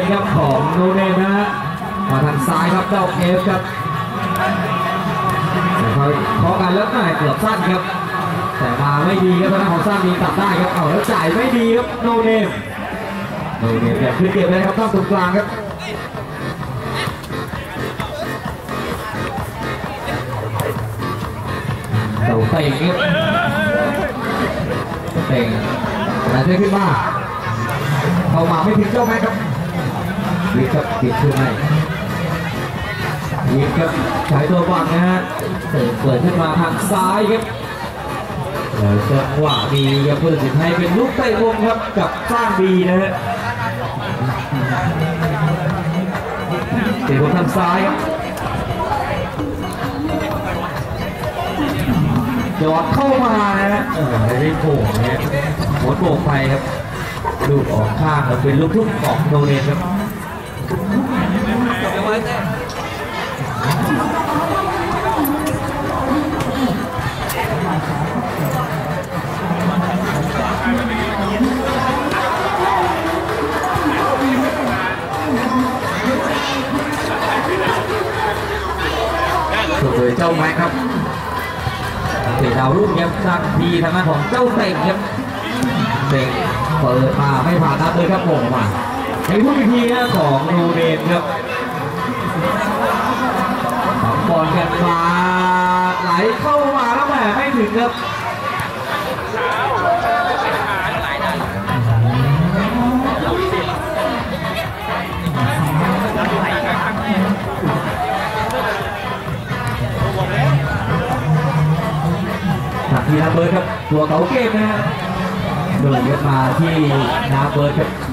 มครับของโนเนมนะฮะมาทางซ้ายครับเจ้าเอฟครับนะครับพอกันแล้วหน่อยเกือบสั้นครับ แต่มาไม่ดีครับทางด้านของสั้นมีตัดได้ครับเอาแล้วจ่ายไม่ดีครับโนเนมโนเนมอยากขึ้นเกมเลยครับท่านตรงกลางครับเต่าเต่งครับเต่งแต่เท่ขึ้นมาเข้ามาไม่ถึงเจ้าแม่ครับ วิกครับติดขึ้นให้วิกครับใช้ตัวบังนะฮะเติมเปิดขึ้นมาทางซ้ายครับแล้วจังหวะดีครับเพื่อสิทธิ์ให้เป็นลูกเตะวงครับกับสร้างดีนะฮะเตะวงทางซ้ายครับยอดเข้ามานะฮะเออไม่ได้โผล่นะฮะหมดโบกไปครับลูกออกข้างครับเป็นลูกทุ่งของโดเนนครับ สุดเลยเจ้าไม้ครับเตะดาวรุ่งครับสร้างทีทางด้านของเจ้าเต่งครับเต่งเปิดมาไม่ผ่านนัดเลยครับผมมา ในทุกอีกทีนะของโนเดนครับสองบอลกันมาไหลเข้ามาแล้วแหมไม่ถึงครับทีนาเบิร์ดครับตัวเขาเกมนะฮะโดนยกมาที่นาเบิร์ดครับ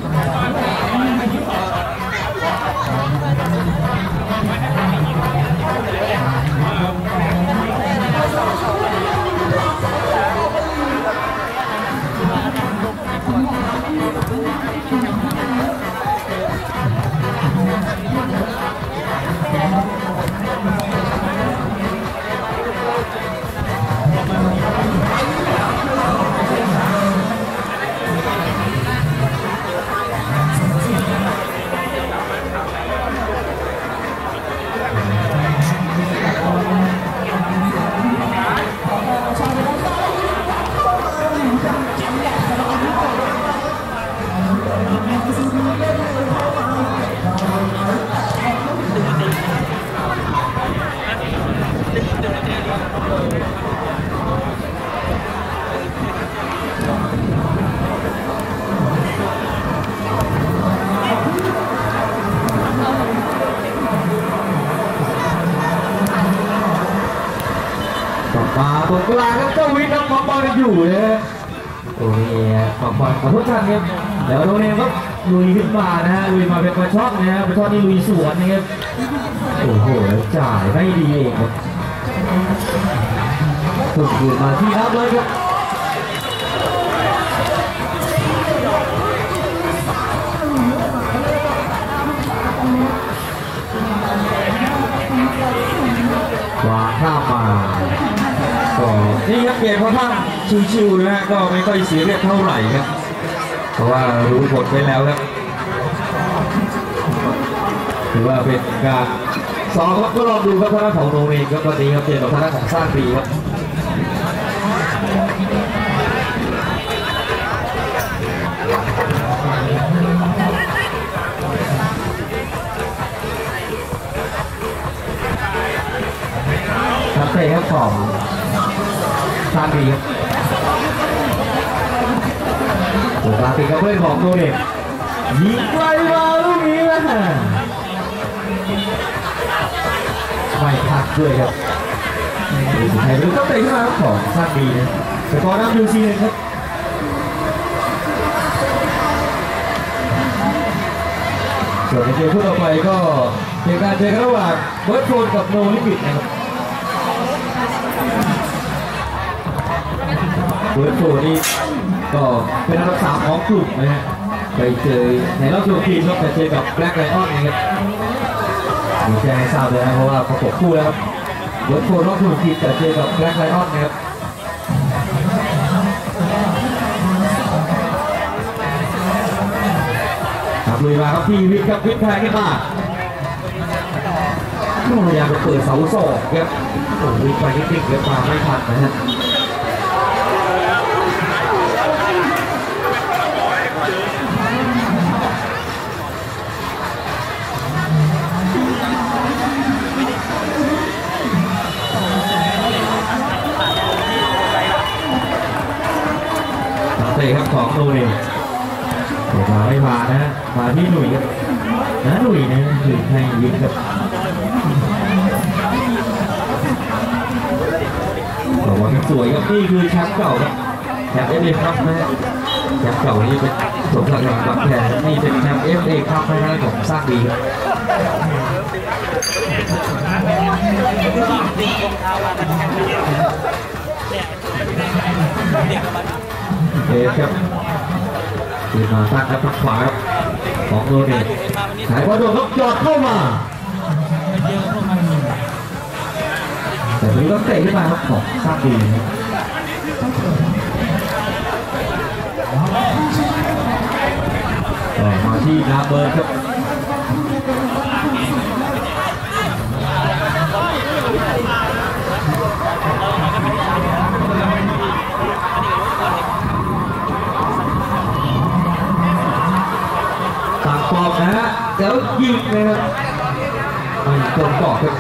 มาตรงกลางครับเจ้าวิทย์น้องบอลอยู่นะฮะโอ้ยฝั่งบอลขอโทษท่านครับแล้วโดนเองครับลุยขึ้นมานะฮะลุยมาเป็นกระชอกนะฮะกระชอกนี่ลุยสวนนะครับโอ้โห้จ่ายไม่ดีเองครับถูกคืนมาที่นับเลยครับวางข้ามา นี่ครับเกมค่อนข้างชิวๆนะฮะก็ไม่ค่อยเสียเรียสเท่าไหร่ครับ เพราะว่ารู้ผลไปแล้วครับถือว่าเป็นการสองครับก็ลองดูครับทางด้าของโนเมนครับตอนนี้ครับเจอกับทางด้าของสร้างปีครับนักเตะครับของ สร้างปีครับตัวกลางติดกับเพื่อนของโนเด็กยิงไกลมาลูกนี้นะไม่พลาดด้วยครับสุดท้ายลูกก็เตะขึ้นมาของชาติดีนะสกอร์น้ำดูซีเลยครับส่วนในเกมคู่ต่อไปก็เป็นการเจอกันระหว่างเบิร์ดโฟนกับโนลิมิตนะครับ เบิร์ดโฟนนี่ก็เป็นอันดับสามของกลุ่มนะฮะไปเจอในรอบตัวทีมก็จะเจอกับแบล็กไลออนนะครับมีแจ้งให้ทราบเลยนะเพราะว่าประกบคู่แล้วครับรถโคนรอบตัวทีมจะเจอกับแบล็กไลออนนะครับครับลุยมาครับพี่วิทย์ครับวิทย์แทงขึ้นมาพยายามจะเปิดเสาสองครับโอ้โหไปนิดๆครับมาไม่ทันนะฮะ เตะครับของโนเนมเตะมาไม่มานะมาที่หนุ่ยครับนะหนุ่ยนะหนุ่ยให้ยิงครับบอกว่าสวยครับนี่คือแชมป์เก่าครับแชมป์เอฟเอครับนะแชมป์เก่านี่เป็นสมศักดิ์แห่งบางแพนี่เป็นแชมป์เอฟเอครับนะฮะของสร้างดีครับเอฟครับขึ้นมาตั้งครับทางขวาครับของโนเนมสายบอลโดนครับจอดเข้ามาแต่ทีนี้ก็เตะขึ้นมาครับของสร้างดีนะครับก็มาที่นาเบิร์ครับต่างฟอร์มนะฮะ แล้วยิงนะครับไม่ตรงกรอบครับ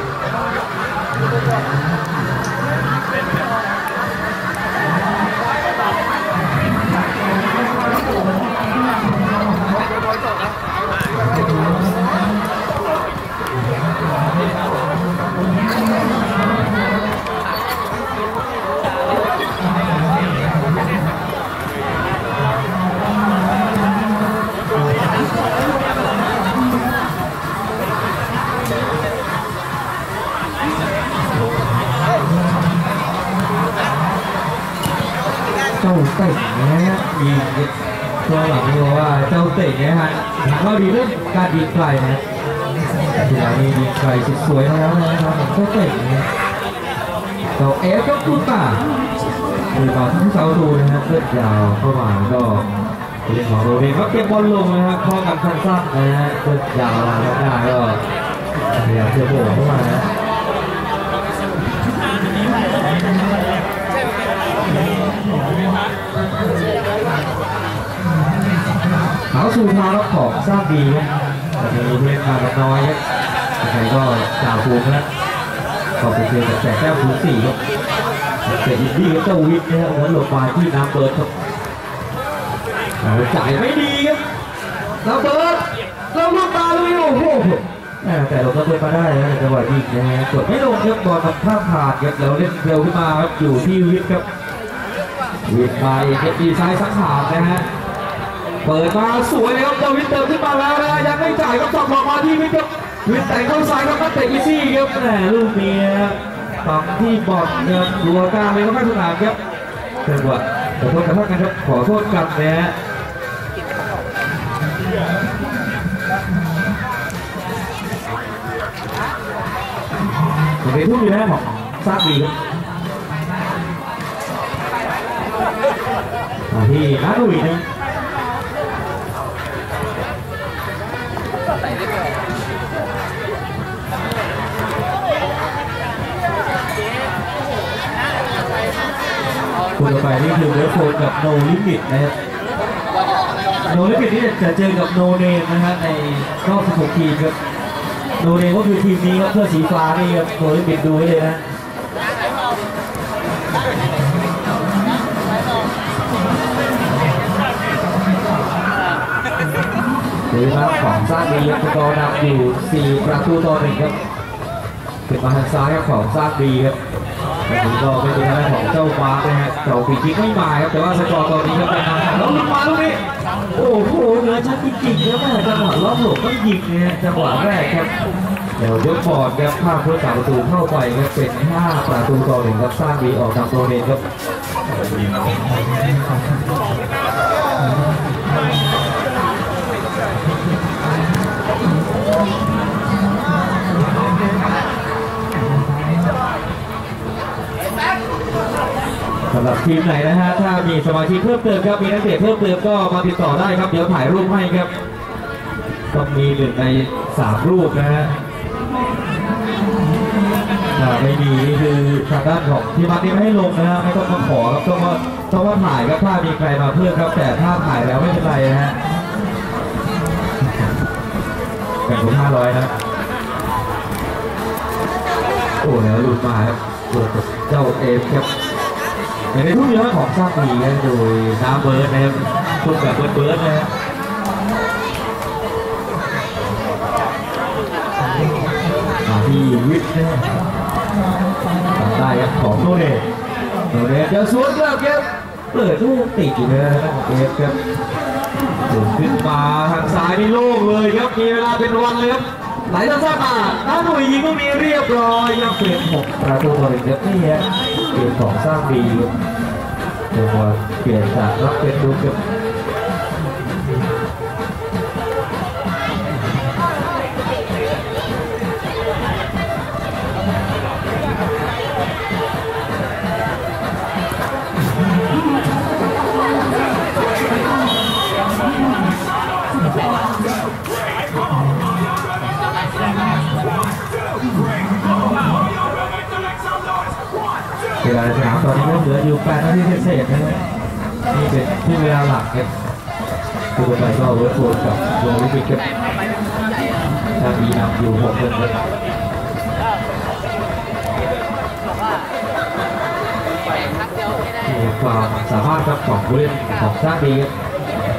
จ้าเตะนะฮะยิงตัวหลังนี่บอกว่าเจ้าเตะเนี่ยฮะก็ดีเรื่องการยิงไกลนะทีหลังนี้ยิงไกลสุดสวยแล้วนะครับเจ้าเตะเนี่ยเจ้าเอฟก็ตุ้ตาดูมาที่เสาดูนะฮะเลือดยาวเข้ามาก็เล่นของโรเองก็เก็บบอลลงนะฮะข้อกันสั้นๆนะฮะเลือดยาวแล้วได้ก็พยายามจะโบกเข้ามานะาวสูทารับของทราบดีครับมีเพื่อนมากันน้อยครับยังไงก็จ่าภูมินะก็ไปเจอกับแสงแก้วภูสี่ครับแต่อินดี้กับเจ้าวิทย์นะครับหัวหลบมาที่น้ำเบิร์ดครับจ่ายไม่ดีครับน้ำเบิร์ดเราลูกตาเลยโอ้โหแต่เราก็เล่นมาได้นะจังหวะยิงนะฮะกดไม่ลงครับบอลมันข้าขาดครับแล้วเล่นเร็วขึ้นมาครับอยู่ที่วิทย์ครับวิทย์มาเองครับดีไซน์สังหารนะฮะ เปิดมาสวยเลยครับเจ้าวิทย์เติมขึ้นมาแล้วนะยังไม่จ่ายก็จอบอกมาที่วิทย์ครับวิทย์แต่งเข้าซ้ายครับนักเตะอีซี่ครับแหมลูกนี้ฝั่งที่บอลครับรัวกลางเลยครับไม่ถนัดครับจังหวะขอโทษกระทั่งกันครับขอโทษกันนะฮะตรงนี้ทุ่มอยู่นะของทราบดีครับที่นัทวีนะ คนต่อไปนี่คือเวฟโฟนกับโนลิมิตนะครับโนลิมิตนี่จะเจอกับโนเนมนะฮะในรอบ 16 ทีมครับโนเนมก็คือทีมนี้ครับเพื่อสีฟ้านี่ครับโนลิมิตดูไว้เลยนะเดี๋ยวมาของสร้างดีครับสกอร์นำอยู่ 4 ประตูต่อหนึ่งครับเป็นมาทางซ้ายครับของสร้างดีครับ วันนี้ก็เป็นทางด้านของเจ้าฟ้านะฮะเจ้าปีกิกไม่มาครับแต่ว่าสกอร์ตอนนี้ครับเป็นทางแล้วลุกมาลูกนี้โอ้โหเหนือชั้นจริงๆครับแม่จังหวะล้อมหลบก็ยิงนะฮะจังหวะแรกครับเดี๋ยวยกบอร์ดครับข้ามผู้สาประตูเข้าไปครับเป็น5ประตูต่อหนึ่งครับสร้างดีออกทางโปรเนนครับ หรับทีมไหนนะฮะถ้ามีสมาชิกเพิ่มเติมครับมีนักเตะเพิ่มเติมก็มาติดต่อได้ครับเดี๋ยวถ่ายรูปให้ครับต้องมีหนึ่งในสามรูปนะฮะถ้าไม่มีนี่คือทางด้านของที่วัดนี่ไม่ให้ลงนะฮะไม่ต้องมาขอครับต้องมาต้องมาถ่ายครับถ้ามีใครมาเพิ่มครับแต่ถ้าถ่ายแล้วไม่เป็นไรนะฮะแบ่งผมห้าร้อยนะโอ้แล้วลุดมาครับเจ้าเอฟครับ ในในทุกเรื่องของสร้างดีนโดยน้ำเบิร์ดนะครับทุกแบบเบิร์ดเบิร์ดนะฮะมาที่วิทย์นะทำได้ครับของโนเดชโนเดชจะสวนแล้วครับเปิดลูกติดอยู่นะของเอฟครับขึ้นมาทางซ้ายนี่โล่งเลยครับมีเวลาเป็นวันเลยครับ ไหลทางซ้ายมาน้าหนุ่ยยิงก็มีเรียบร้อยยังเป็นหกประตูต่อหนึ่งครับนี่ฮะเกมของสร้างดีจังหวะเปลี่ยนจากรับเป็นดูกับ สนามตอนนี้ก็เหลืออยู่8นาทีเศษนะครับนี่เป็นที่เวลาหลักครับคือไปก็เวิร์ดโฟนกับวงลิมิตครับถ้ามีนำอยู่6คนครับมีความสามารถครับของผู้เล่นของชาติดีครับ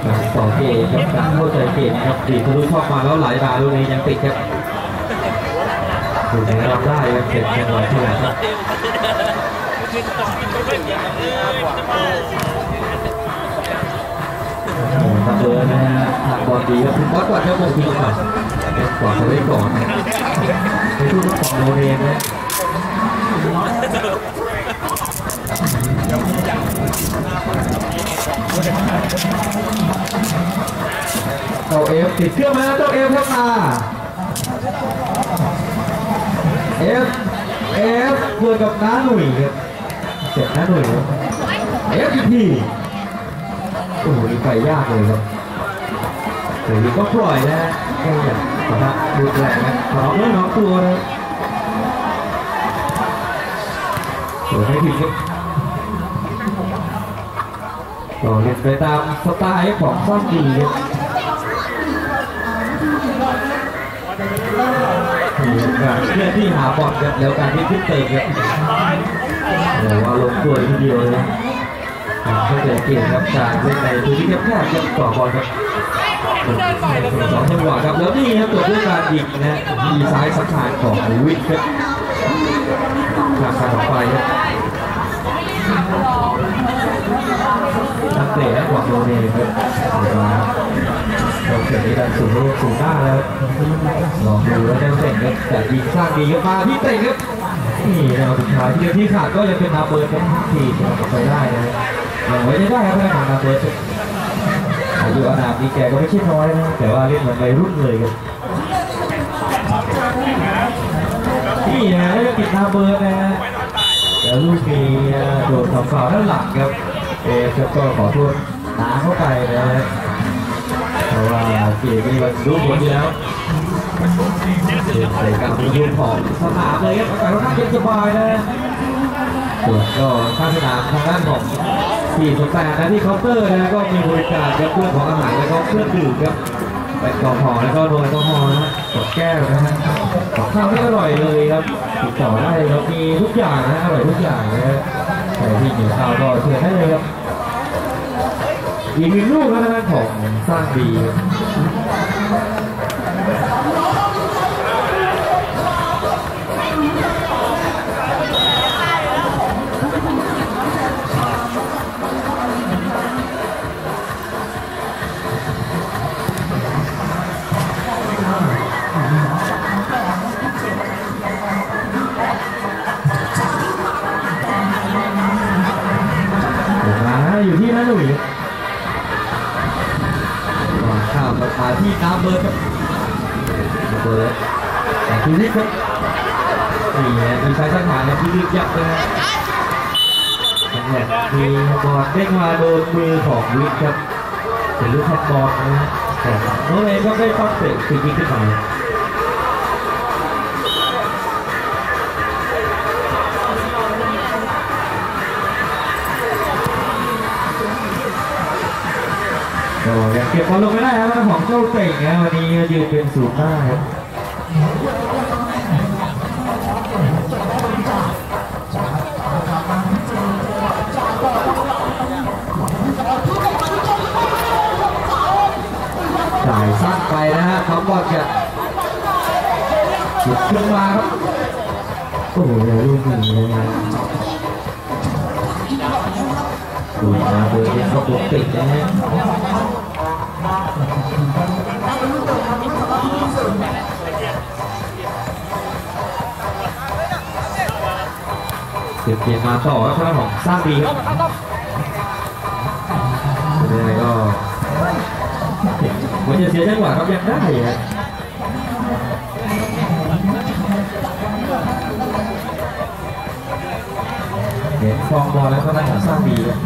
การต่อเกมครับการเข้าใจเกมครับดีทะลุช่องมาแล้วไหลมาลูกนี้ยังติดครับถูกไหนรับได้ครับเป็นจังหวะที่ไหนครับ โอ้ตะเบิร์นะฮะทางบอลดีครับคุณบอสกว่าเจ้าโมกิลก่อนกว่าเขาได้ก่อนนะในช่วงของโนเรนนะเจ้าเอฟติดเครื่องมาแล้วเจ้าเอฟครับมาเอฟเอฟเพื่อกับน้าหนุ่ยครับ จ็บน้าหนุ่ยครับเอฟอีกทีโอ้โหไปยากเลยครับหนี่ก็ปล่อยนะแค่อย่างปะดูแรงนะน้อเล่นน้องตัวนะโอ้ไม่ผิดครับก็เล่นไปตามสไตล์ของซ่อมดีครับการเคลื่อนที่หาบอลครับแล้วการที่ขึ้นเตะครับ โอ้โหอารมณ์ตัวทีเดียวเลยนะเข้าใจเกมครับจากเล่นในพื้นที่แคบๆครับต่อบอลครับสองจังหวะครับแล้วนี่ครับตัวด้วยการยิงนะฮะมีซ้ายสังหารของวิทย์ครับทางการออกไปครับนักเตะของโรเน่ครับเดี๋ยวมาเราเขียนในดันสูงลูกสูงหน้าแล้วลองดูแล้วได้นเตะครับแต่ยิงสร้างดีครับมาที่เตะครับ นี่แนวสุดท้ายที่เดียวที่ขาดก็ยังเป็นนาเบิร์ดครับที่จะไปได้นะอย่างไว้ได้ครับแม่ของนาเบิร์ตอายุอนามนี่แกก็ไม่ใช่น้อยนะแต่ว่าเล่นเหมือนวัยรุ่นเลยครับนี่นะแล้วก็ติดนาเบิร์ตนะฮะแล้วลูกมีโดนทำฟาวล์ด้านหลังครับเอฟก็ขอโทษน้าเข้าไปนะฮะเพราะว่าเกมนี้มันรู้ผลอยู่แล้ว ใส่กับยูของสนามเลยครับอากาศค่อนข้างเย็นสบายนะส่วนก็ข้างสนามทางด้านของสี่สแปดนะที่เคาน์เตอร์นะก็มีบริการครับเรื่องของอาหารแล้วก็เครื่องดื่มครับเป็นกอฮอล์แล้วก็โดยแอลกอฮอล์นะฮะกดแก้วนะฮะข้าวที่อร่อยเลยครับติดต่อได้ครับมีทุกอย่างนะอร่อยทุกอย่างนะฮะใครที่หิวข้าวก็เชิญได้เลยครับอีกหนึ่งลูกนะทางด้ของสร้างดีครับ ครับเป็นลูกแท็กบอลนะฮะน้องเองก็ได้ฟักเตะฟรีคิกขึ้นมาก็ยังเก็บบอลลงไม่ได้ครับของเจ้าเต่งนะวันนี้ยืนเป็นศูนย์หน้าครับ ฮะเขาบอลจะหยุดขึ้นมาครับโอ้โหลูกนี้เลยนะดูนะเบอร์เอ็นเขาปกติดนะฮะเก็บเกมมาต่อครับทางของสร้างดีครับยังไงก็มันจะเสียจังหวะครับยังได้ฮะ เห็นฟองบอลแล้วก็ได้หาสร้างดีครับ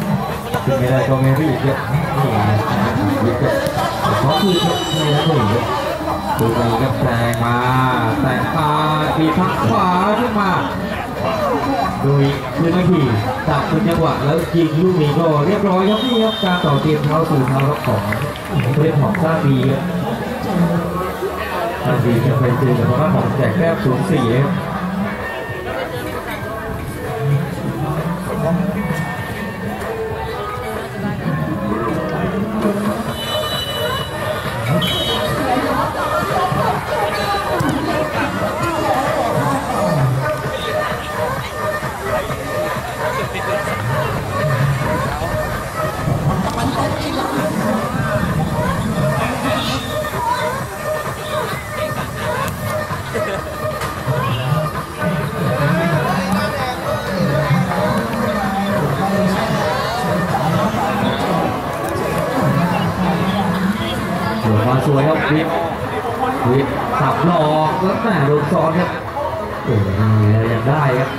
ถึงไม่ได้ก็ไม่รีบครับนี่นะรีบครับเพราะคือครับไม่ได้เลยดูไปครับแทงมาแต่งมาปีพักขวาขึ้นมาโดยคืนนาทีตัดเป็นจังหวะแล้วยิงลูกนี้ก็เรียบร้อยครับนี่ครับการต่อเกมเท้าสู่เท้ารับของเพื่อนของซาบีครับซาบีจะไปเจอกับทางด้านของแจกแก้วศูนย์สี่ครับ วยครับวิทย์วิสับหลอกแล้วแม่โดนซ้อนครับโอ้โหยังได้ครับ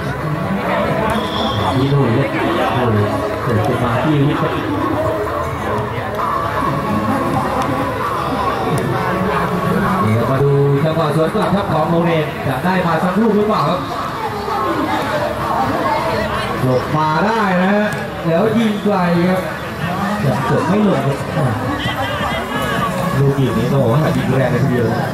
นี่หนุ่ยครับโอ้โหเกิดขึ้นมาที่วิทย์ครับนี่ครับมาดูจังหวะสวนกลับครับของโมเรนจะได้มาสักลูกหรือเปล่าครับหลบมาได้นะฮะแล้วยิงไกลครับแต่เกิดไม่หลบ ลูกยิงนี้ต้องบอกว่ายิงแรงเลยทีเดียวนะ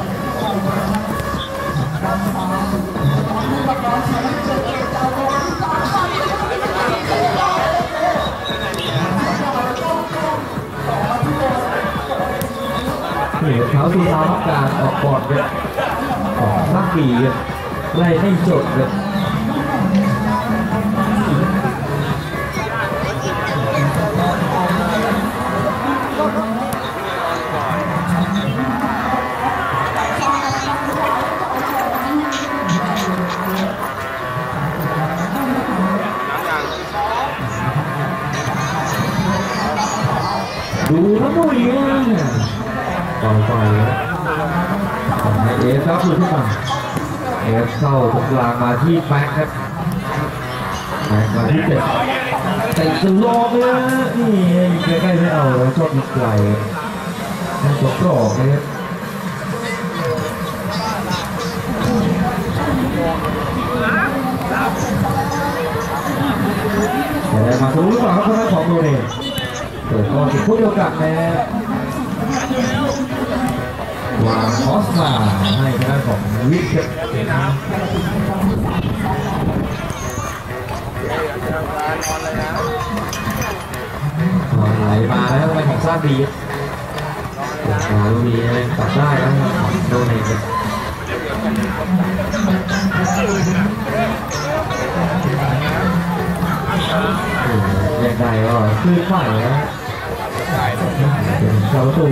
นี่เท้าสู่เท้าต้องการออกบอดเลยของนักปีเลยไล่ไม่จบเลย ดูนะมุ้ยต่อไปนะของไอเอฟครับคือที่มาเอฟเข้าตรงกลางมาที่แบ็คครับแบ็คมาที่เจ็ดเตะจะลองเลยนะนี่ใกล้ๆไม่เอาแล้วชอบยิงไกลนั่นตัวกรอกนะครับแต่ได้มาดูหรือเปล่าครับทางด้านของโดเนท เปิดก็ติดผู้เดียวกันนะวางคอสมาให้ทางด้านของวิกครับบอลไหลมาแล้วไปของซาบีครับมาลูกนี้ตัดได้แล้วของโดนทครับโอ้โหยังไงก็คือใหม่นะ เป็นชาวประตู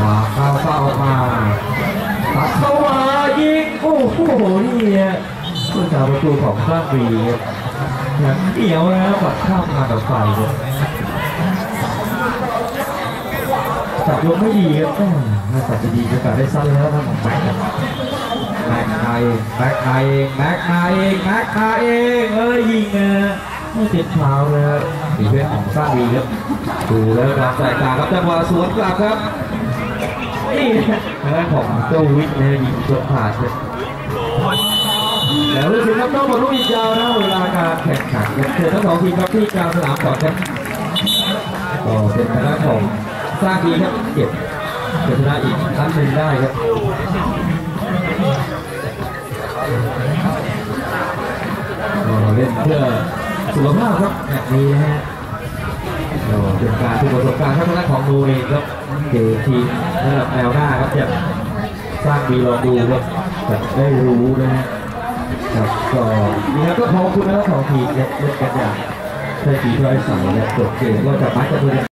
วางเข้าเฝ้ามาตัดเข้ามายิงโอ้โหนี่ฮะผู้ชาวประตูของข้างบีครับอย่างเดียวนะปัดข้ามมากับไฟเลย จับยกไม่ดีครับแม่ถ้าจับดีๆจะกัดได้สั้นแล้วนะของแม็กครับแม็กไนแม็กไนเองแม็กไนเองแม็กไนเองเอ้ยยิงนะไม่ติดเท้าเลยครับสีเพชรของสร้างดีครับดูแล้วครับสายตาครับจังหวะสวนกลับครับนี่นะทางด้านของเจ้าวิทย์นะยิงสวนผ่านครับแล้วรู้สึกครับต้องมดลูกอีกยาวนะเวลาการแข่งขันเชิญทั้งสองทีมครับที่กลางสนามก่อนครับก็เป็นทางด้านของ สร้างดีครับเก็บเก็บชนะอีกครั้งหนึ่งได้ครับเล่นเพื่อสุขภาพครับแบบนี้นะฮะเป็นการทุกประสบการณ์ครับทางด้นของนูเองครับเจทีมระดับแนวหน้าครับจะสร้างดีลองดูครับจะได้รู้นะฮะครับก็นี่ครับก็ขอบคุณนะครับของทีมเนี่ยเล่นกันอย่างใช้ทีมไร้สายและจบเกมก็จะมัดกันด้วย